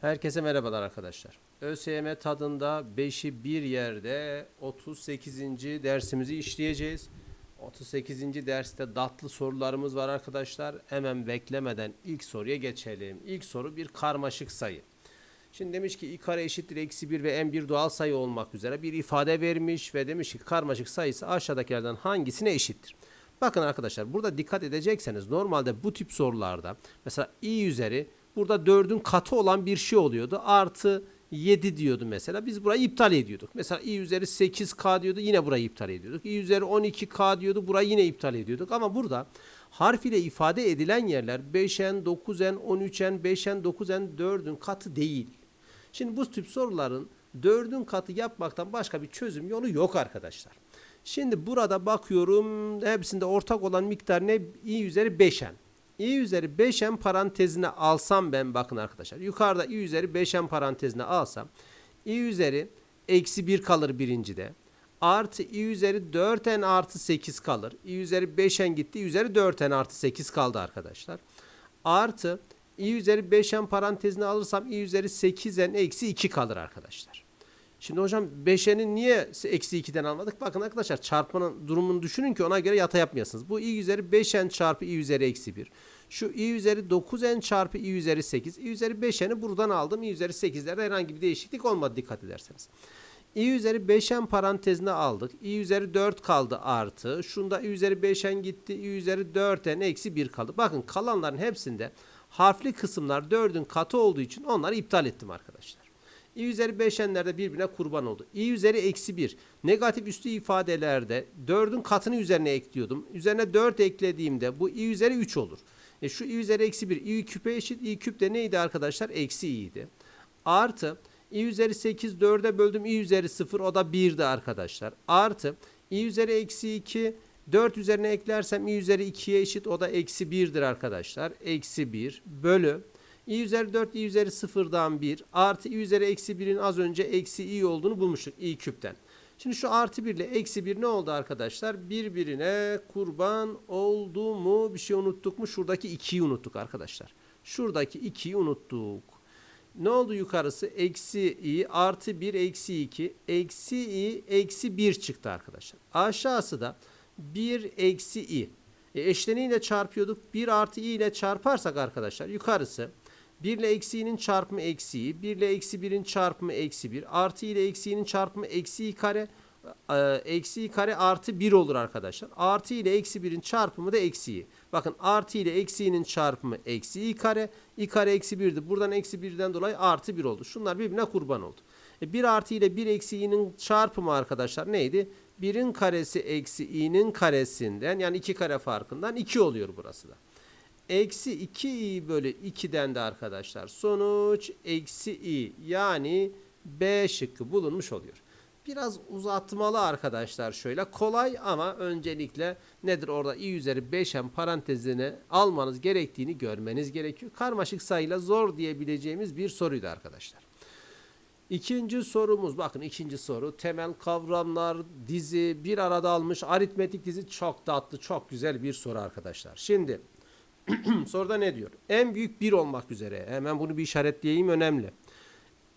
Herkese merhabalar arkadaşlar. ÖSYM tadında 5'i bir yerde 38. dersimizi işleyeceğiz. 38. derste datlı sorularımız var arkadaşlar. Hemen beklemeden ilk soruya geçelim. İlk soru bir karmaşık sayı. Şimdi demiş ki i kare eşittir eksi 1 ve n bir doğal sayı olmak üzere bir ifade vermiş ve demiş ki karmaşık sayısı aşağıdakilerden hangisine eşittir? Bakın arkadaşlar burada dikkat edecekseniz normalde bu tip sorularda mesela i üzeri burada 4'ün katı olan bir şey oluyordu. Artı 7 diyordu mesela. Biz burayı iptal ediyorduk. Mesela i üzeri 8k diyordu yine burayı iptal ediyorduk. i üzeri 12k diyordu burayı yine iptal ediyorduk. Ama burada harf ile ifade edilen yerler 5n, 9n, 13n, 5n, 9n, 4'ün katı değil. Şimdi bu tip soruların 4'ün katı yapmaktan başka bir çözüm yolu yok arkadaşlar. Şimdi burada bakıyorum hepsinde ortak olan miktar ne? i üzeri 5n. İ üzeri 5n parantezine alsam ben bakın arkadaşlar. Yukarıda i üzeri 5n parantezine alsam i üzeri eksi 1 kalır birincide. Artı i üzeri 4n artı 8 kalır. i üzeri 5n gitti. i üzeri 4n artı 8 kaldı arkadaşlar. Artı i üzeri 5n parantezine alırsam i üzeri 8n eksi 2 kalır arkadaşlar. Şimdi hocam 5n'in niye eksi 2'den almadık? Bakın arkadaşlar çarpmanın durumunu düşünün ki ona göre yata yapmayasınız. Bu i üzeri 5n çarpı i üzeri eksi 1. Şu i üzeri 9n çarpı i üzeri 8. i üzeri 5n'i buradan aldım. i üzeri 8'lerde herhangi bir değişiklik olmadı dikkat ederseniz. i üzeri 5n parantezine aldık. i üzeri 4 kaldı artı. Şunda i üzeri 5n gitti. i üzeri 4n eksi 1 kaldı. Bakın kalanların hepsinde harfli kısımlar 4'ün katı olduğu için onları iptal ettim arkadaşlar. İ üzeri 5n'lerde birbirine kurban oldu. i üzeri eksi 1 negatif üstü ifadelerde 4'ün katını üzerine ekliyordum. Üzerine 4 eklediğimde bu i üzeri 3 olur. E şu i üzeri eksi 1 i küpe eşit i küp de neydi arkadaşlar? Eksi i'ydi. Artı i üzeri 8 4'e böldüm i üzeri 0 o da 1'di arkadaşlar. Artı i üzeri eksi 2 4 üzerine eklersem i üzeri 2'ye eşit o da eksi 1'dir arkadaşlar. Eksi 1 bölü i üzeri 4 i üzeri 0'dan 1 artı i üzeri eksi 1'in az önce eksi i olduğunu bulmuştuk i küpten. Şimdi şu artı 1 ile eksi 1 ne oldu arkadaşlar? Birbirine kurban oldu mu? Bir şey unuttuk mu? Şuradaki 2'yi unuttuk arkadaşlar. Şuradaki 2'yi unuttuk. Ne oldu yukarısı? Eksi i artı 1 eksi 2. Eksi i eksi 1 çıktı arkadaşlar. Aşağısı da 1 eksi i. E, eşleniyle çarpıyorduk. 1 artı i ile çarparsak arkadaşlar yukarısı 1 ile eksiğinin çarpımı eksi i, 1 ile eksi 1'in çarpımı eksi 1, artı ile eksiğinin çarpımı eksi kare, e, eksi kare artı 1 olur arkadaşlar. Artı ile eksi 1'in çarpımı da eksi i. Bakın artı ile eksiğinin çarpımı eksi i kare, i kare eksi 1'di. Buradan eksi 1'den dolayı artı 1 oldu. Şunlar birbirine kurban oldu. E, 1 artı ile 1 eksi i'nin çarpımı arkadaşlar neydi? 1'in karesi eksi i'nin karesinden yani 2 kare farkından 2 oluyor burası da. Eksi 2i bölü 2'den de arkadaşlar sonuç eksi i yani B şıkkı bulunmuş oluyor. Biraz uzatmalı arkadaşlar şöyle kolay ama öncelikle nedir orada i üzeri 5m parantezine almanız gerektiğini görmeniz gerekiyor. Karmaşık sayıyla zor diyebileceğimiz bir soruydu arkadaşlar. İkinci sorumuz bakın ikinci soru temel kavramlar dizi bir arada almış aritmetik dizi çok tatlı çok güzel bir soru arkadaşlar. Şimdi soruda ne diyor? En büyük 1 olmak üzere. Hemen bunu bir işaretleyeyim önemli.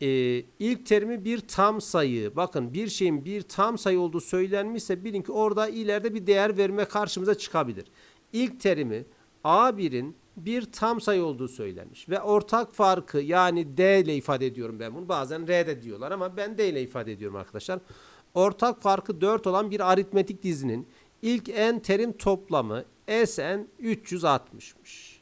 Ee, ilk terimi bir tam sayı. Bakın bir şeyin bir tam sayı olduğu söylenmişse bilin ki orada ileride bir değer verme karşımıza çıkabilir. İlk terimi A1'in bir tam sayı olduğu söylenmiş. Ve ortak farkı yani D ile ifade ediyorum ben bunu. Bazen R de diyorlar ama ben D ile ifade ediyorum arkadaşlar. Ortak farkı 4 olan bir aritmetik dizinin ilk n terim toplamı Sn 360'mış.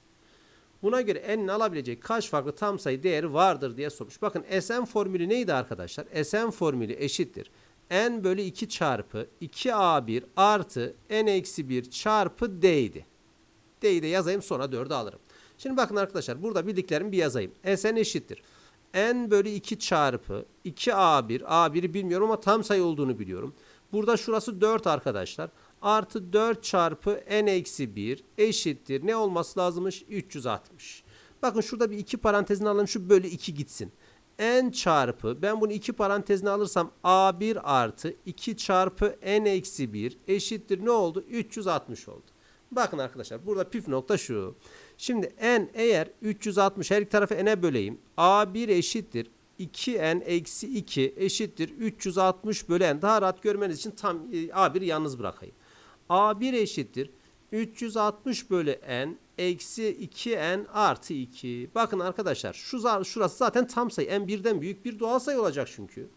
Buna göre n'in alabilecek kaç farklı tam sayı değeri vardır diye sormuş. Bakın Sn formülü neydi arkadaşlar? Sn formülü eşittir. n bölü 2 çarpı 2a1 artı n eksi 1 çarpı d idi. D'yi de yazayım sonra 4'ü alırım. Şimdi bakın arkadaşlar burada bildiklerimi bir yazayım. Sn eşittir. n bölü 2 çarpı 2a1. a1'i bilmiyorum ama tam sayı olduğunu biliyorum. Burada şurası 4 arkadaşlar. Artı 4 çarpı n eksi 1 eşittir. Ne olması lazımmış? 360. Bakın şurada bir 2 parantezini alalım. Şu bölü 2 gitsin. n çarpı ben bunu 2 parantezine alırsam a1 artı 2 çarpı n eksi 1 eşittir. Ne oldu? 360 oldu. Bakın arkadaşlar burada püf nokta şu. Şimdi n eğer 360 her iki tarafı n'e böleyim. A1 eşittir 2n eksi 2 eşittir 360 bölü n. Daha rahat görmeniz için tam e, A1'i yalnız bırakayım. A1 eşittir 360 bölü n eksi 2n artı 2. Bakın arkadaşlar şu şurası zaten tam sayı. n birden büyük bir doğal sayı olacak çünkü.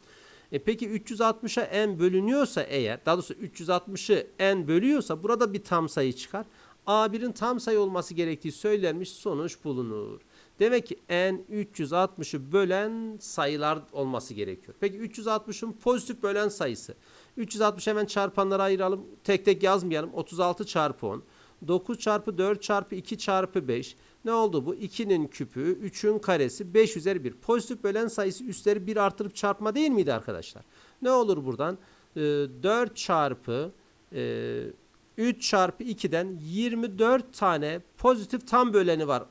E peki 360'a n bölünüyorsa eğer daha doğrusu 360'ı n bölüyorsa burada bir tam sayı çıkar. A1'in tam sayı olması gerektiği söylenmiş sonuç bulunur. Demek ki n 360'ı bölen sayılar olması gerekiyor. Peki 360'ın pozitif bölen sayısı. 360 hemen çarpanlara ayıralım. Tek tek yazmayalım. 36 çarpı 10. 9 çarpı 4 çarpı 2 çarpı 5. Ne oldu bu? 2'nin küpü, 3'ün karesi, 5 üzeri 1. Pozitif bölen sayısı üstleri 1 artırıp çarpma değil miydi arkadaşlar? Ne olur buradan? Ee, 4 çarpı e, 3 çarpı 2'den 24 tane pozitif tam böleni var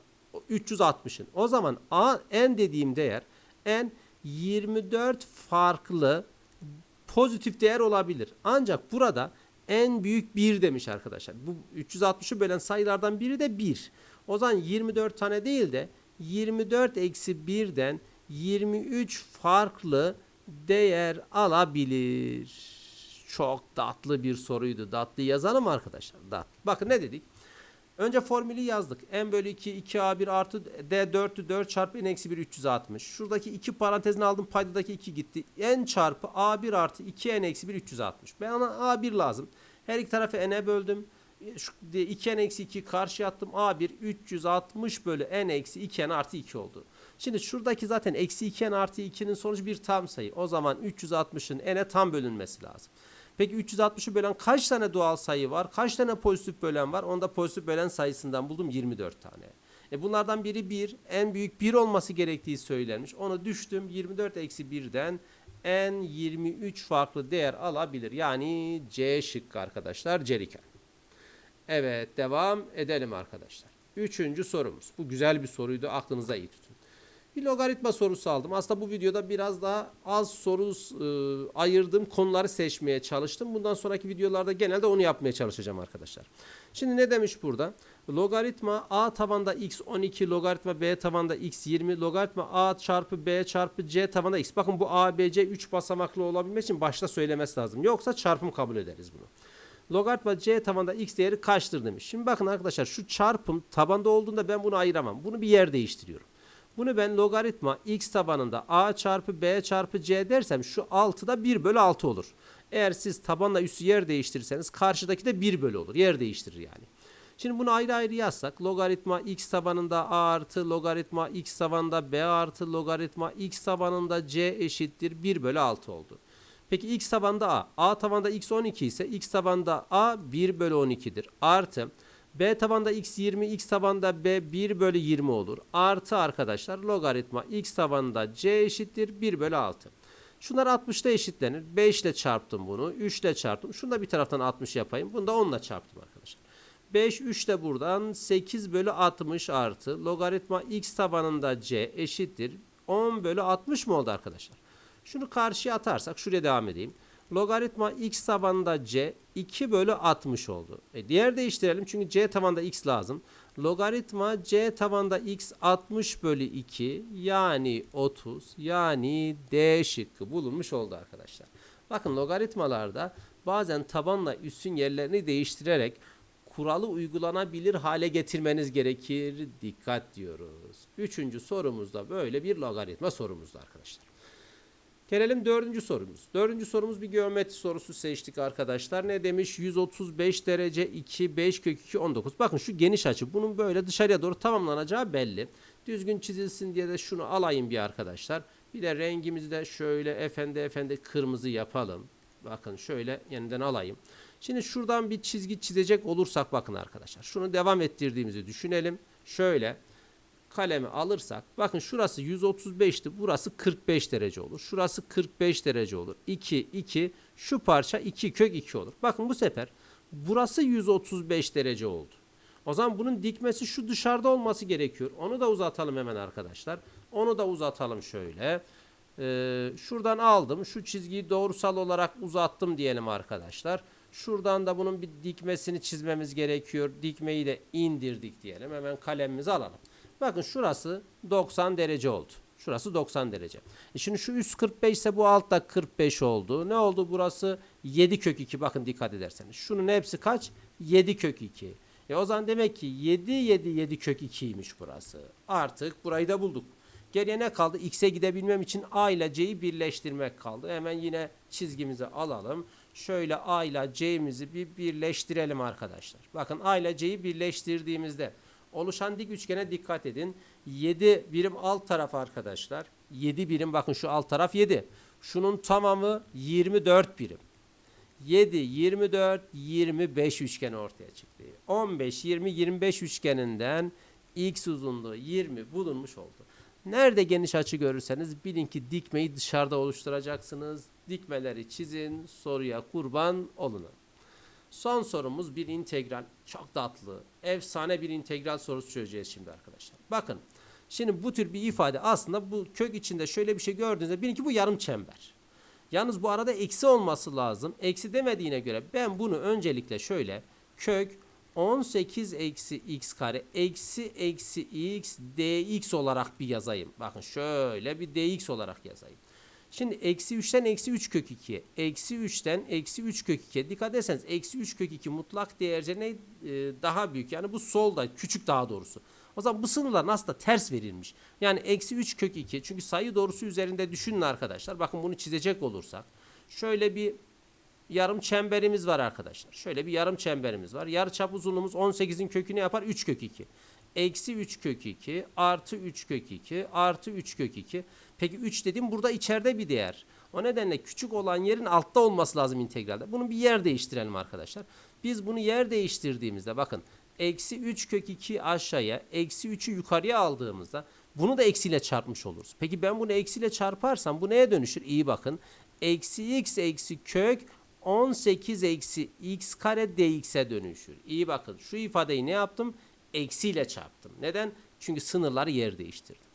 360'ın. O zaman a n dediğim değer n 24 farklı pozitif değer olabilir. Ancak burada en büyük 1 demiş arkadaşlar. Bu 360'ı bölen sayılardan biri de 1. O zaman 24 tane değil de 24 eksi 1'den 23 farklı değer alabilir. Çok tatlı bir soruydu. Tatlı yazalım arkadaşlar? Tatlı. Bakın ne dedik? Önce formülü yazdık. n bölü 2 2a1 artı d 4'tü 4 çarpı n eksi 1 360. Şuradaki 2 parantezini aldım paydadaki 2 gitti. n çarpı a1 artı 2n eksi 1 360. Ben ona a1 lazım. Her iki tarafı n'e böldüm. Şu 2n eksi 2 karşıya attım. a1 360 bölü n eksi 2n artı 2 oldu. Şimdi şuradaki zaten eksi 2n artı 2'nin sonucu bir tam sayı. O zaman 360'ın n'e tam bölünmesi lazım. Peki 360'ı bölen kaç tane doğal sayı var? Kaç tane pozitif bölen var? Onda pozitif bölen sayısından buldum 24 tane. E bunlardan biri 1. En büyük 1 olması gerektiği söylenmiş. Onu düştüm. 24 eksi 1'den en 23 farklı değer alabilir. Yani C şıkkı arkadaşlar. Ceriken. Evet devam edelim arkadaşlar. Üçüncü sorumuz. Bu güzel bir soruydu. Aklınıza iyi tutun. Bir logaritma sorusu aldım. Aslında bu videoda biraz daha az soru e, ayırdığım konuları seçmeye çalıştım. Bundan sonraki videolarda genelde onu yapmaya çalışacağım arkadaşlar. Şimdi ne demiş burada? Logaritma a tabanda x 12 logaritma b tabanda x 20 logaritma a çarpı b çarpı c tabanda x. Bakın bu a b c 3 basamaklı olabilmek için başta söylemesi lazım. Yoksa çarpım kabul ederiz bunu. Logaritma c tabanda x değeri kaçtır demiş. Şimdi bakın arkadaşlar şu çarpım tabanda olduğunda ben bunu ayıramam. Bunu bir yer değiştiriyorum. Bunu ben logaritma x tabanında a çarpı b çarpı c dersem şu 6'da 1 bölü 6 olur. Eğer siz tabanla üstü yer değiştirirseniz karşıdaki de 1 bölü olur. Yer değiştirir yani. Şimdi bunu ayrı ayrı yazsak logaritma x tabanında a artı logaritma x tabanında b artı logaritma x tabanında c eşittir 1 bölü 6 oldu. Peki x tabanında a. a tabanında x 12 ise x tabanında a 1 bölü 12'dir. Artı b tabanda x 20, x tabanda b 1 bölü 20 olur. Artı arkadaşlar logaritma x tabanında c eşittir 1 bölü 6. Şunlar 60'ta eşitlenir. 5 ile çarptım bunu. 3 ile çarptım. Şunu da bir taraftan 60 yapayım. Bunu da 10 ile çarptım arkadaşlar. 5, 3 de buradan 8 bölü 60 artı logaritma x tabanında c eşittir. 10 bölü 60 mı oldu arkadaşlar? Şunu karşıya atarsak şuraya devam edeyim. Logaritma x tabanında c 2 bölü 60 oldu. E diğer değiştirelim çünkü c tabanında x lazım. Logaritma c tabanında x 60 bölü 2 yani 30 yani D şıkkı bulunmuş oldu arkadaşlar. Bakın logaritmalarda bazen tabanla üssün yerlerini değiştirerek kuralı uygulanabilir hale getirmeniz gerekir. Dikkat diyoruz. Üçüncü sorumuzda böyle bir logaritma sorumuzdu arkadaşlar. Gelelim dördüncü sorumuz. Dördüncü sorumuz bir geometri sorusu seçtik arkadaşlar. Ne demiş? 135 derece 2, 5 kök 2, 19. Bakın şu geniş açı. Bunun böyle dışarıya doğru tamamlanacağı belli. Düzgün çizilsin diye de şunu alayım bir arkadaşlar. Bir de rengimizi de şöyle efendi efendi kırmızı yapalım. Bakın şöyle yeniden alayım. Şimdi şuradan bir çizgi çizecek olursak bakın arkadaşlar. Şunu devam ettirdiğimizi düşünelim. Şöyle kalemi alırsak bakın şurası 135'ti burası 45 derece olur. Şurası 45 derece olur. 2 2 şu parça 2 kök 2 olur. Bakın bu sefer burası 135 derece oldu. O zaman bunun dikmesi şu dışarıda olması gerekiyor. Onu da uzatalım hemen arkadaşlar. Onu da uzatalım şöyle. Ee, şuradan aldım. Şu çizgiyi doğrusal olarak uzattım diyelim arkadaşlar. Şuradan da bunun bir dikmesini çizmemiz gerekiyor. Dikmeyi de indirdik diyelim. Hemen kalemimizi alalım. Bakın şurası 90 derece oldu. Şurası 90 derece. E şimdi şu üst 45 ise bu alt da 45 oldu. Ne oldu burası? 7 kök 2. Bakın dikkat ederseniz. Şunun hepsi kaç? 7 kök 2. E o zaman demek ki 7 7 7 kök 2'ymiş burası. Artık burayı da bulduk. Geriye ne kaldı? X'e gidebilmem için A ile C'yi birleştirmek kaldı. Hemen yine çizgimizi alalım. Şöyle A ile C'mizi bir birleştirelim arkadaşlar. Bakın A ile C'yi birleştirdiğimizde oluşan dik üçgene dikkat edin. 7 birim alt taraf arkadaşlar. 7 birim bakın şu alt taraf 7. Şunun tamamı 24 birim. 7, 24, 25 üçgeni ortaya çıktı. 15, 20, 25 üçgeninden x uzunluğu 20 bulunmuş oldu. Nerede geniş açı görürseniz bilin ki dikmeyi dışarıda oluşturacaksınız. Dikmeleri çizin, soruya kurban olun. Son sorumuz bir integral. Çok tatlı, efsane bir integral sorusu çözeceğiz şimdi arkadaşlar. Bakın, şimdi bu tür bir ifade aslında bu kök içinde şöyle bir şey gördüğünüzde bilin ki bu yarım çember. Yalnız bu arada eksi olması lazım. Eksi demediğine göre ben bunu öncelikle şöyle kök 18 eksi x kare eksi eksi x dx olarak bir yazayım. Bakın şöyle bir dx olarak yazayım. Şimdi eksi 3'ten eksi 3 kök 2. Eksi 3'ten eksi 3 kök 2. Dikkat ederseniz eksi 3 kök 2 mutlak değerce ne? Ee, daha büyük. Yani bu solda küçük daha doğrusu. O zaman bu sınırlar aslında ters verilmiş. Yani eksi 3 kök 2. Çünkü sayı doğrusu üzerinde düşünün arkadaşlar. Bakın bunu çizecek olursak. Şöyle bir yarım çemberimiz var arkadaşlar. Şöyle bir yarım çemberimiz var. Yarıçap uzunluğumuz 18'in kökü ne yapar? 3 kök 2. Eksi 3 kök 2 artı 3 kök 2 artı 3 kök 2. Peki 3 dedim burada içeride bir değer. O nedenle küçük olan yerin altta olması lazım integralde. Bunun bir yer değiştirelim arkadaşlar. Biz bunu yer değiştirdiğimizde bakın eksi 3 kök 2 aşağıya eksi 3'ü yukarıya aldığımızda bunu da eksiyle çarpmış oluruz. Peki ben bunu eksiyle çarparsam bu neye dönüşür? İyi bakın. Eksi x eksi kök 18 eksi x kare dx'e dönüşür. İyi bakın şu ifadeyi ne yaptım? Eksiyle çarptım. Neden? Çünkü sınırları yer değiştirdim.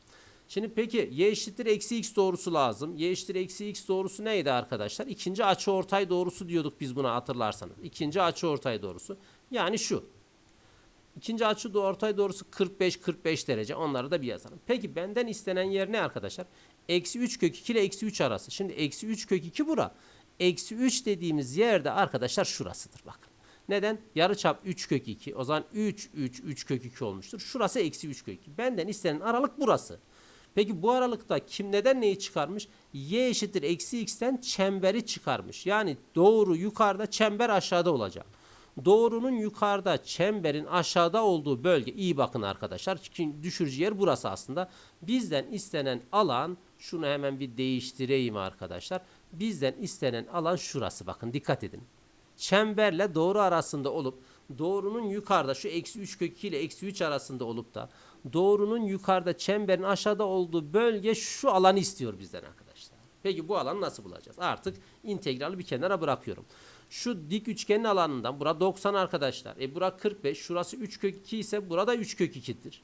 Şimdi peki y eşittir eksi x doğrusu lazım. y eşittir eksi x doğrusu neydi arkadaşlar? İkinci açı ortay doğrusu diyorduk biz buna hatırlarsanız. İkinci açı ortay doğrusu. Yani şu. İkinci açı ortay doğrusu 45-45 derece. Onları da bir yazalım. Peki benden istenen yer ne arkadaşlar? Eksi 3 kök 2 ile eksi 3 arası. Şimdi eksi 3 kök 2 bura. Eksi 3 dediğimiz yerde arkadaşlar şurasıdır bakın. Neden? Yarıçap 3 kök 2. O zaman 3, 3, 3 kök 2 olmuştur. Şurası eksi 3 kök 2. Benden istenen aralık burası. Peki bu aralıkta kim neden neyi çıkarmış? Y eşittir eksi x'ten çemberi çıkarmış. Yani doğru yukarıda çember aşağıda olacak. Doğrunun yukarıda çemberin aşağıda olduğu bölge iyi bakın arkadaşlar. Çünkü düşürücü yer burası aslında. Bizden istenen alan şunu hemen bir değiştireyim arkadaşlar. Bizden istenen alan şurası bakın dikkat edin. Çemberle doğru arasında olup doğrunun yukarıda şu eksi 3 kök 2 ile eksi 3 arasında olup da doğrunun yukarıda çemberin aşağıda olduğu bölge şu alanı istiyor bizden arkadaşlar. Peki bu alanı nasıl bulacağız? Artık integrali bir kenara bırakıyorum. Şu dik üçgenin alanından bura 90 arkadaşlar. E bura 45. Şurası 3 kök 2 ise burada 3 kök 2'dir.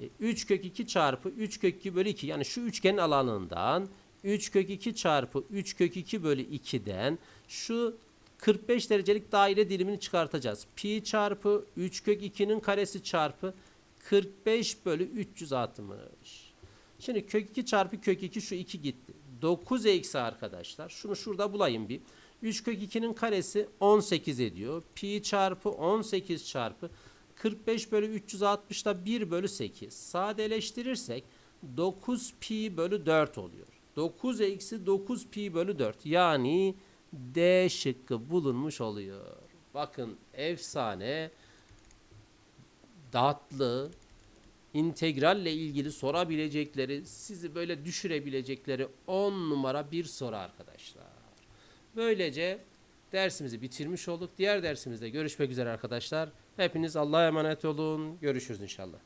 E, 3 kök 2 çarpı 3 kök 2 bölü 2 yani şu üçgenin alanından 3 kök 2 çarpı 3 kök 2 bölü 2'den şu 45 derecelik daire dilimini çıkartacağız. Pi çarpı 3 kök 2'nin karesi çarpı 45 bölü 360. Şimdi kök 2 çarpı kök 2 şu 2 gitti. 9 eksi arkadaşlar. Şunu şurada bulayım bir. 3 kök 2'nin karesi 18 ediyor. Pi çarpı 18 çarpı 45 bölü 360 da 1 bölü 8. Sadeleştirirsek 9 pi bölü 4 oluyor. 9 eksi 9 pi bölü 4. Yani D şıkkı bulunmuş oluyor. Bakın efsane datlı integralle ilgili sorabilecekleri, sizi böyle düşürebilecekleri 10 numara bir soru arkadaşlar. Böylece dersimizi bitirmiş olduk. Diğer dersimizde görüşmek üzere arkadaşlar. Hepiniz Allah'a emanet olun. Görüşürüz inşallah.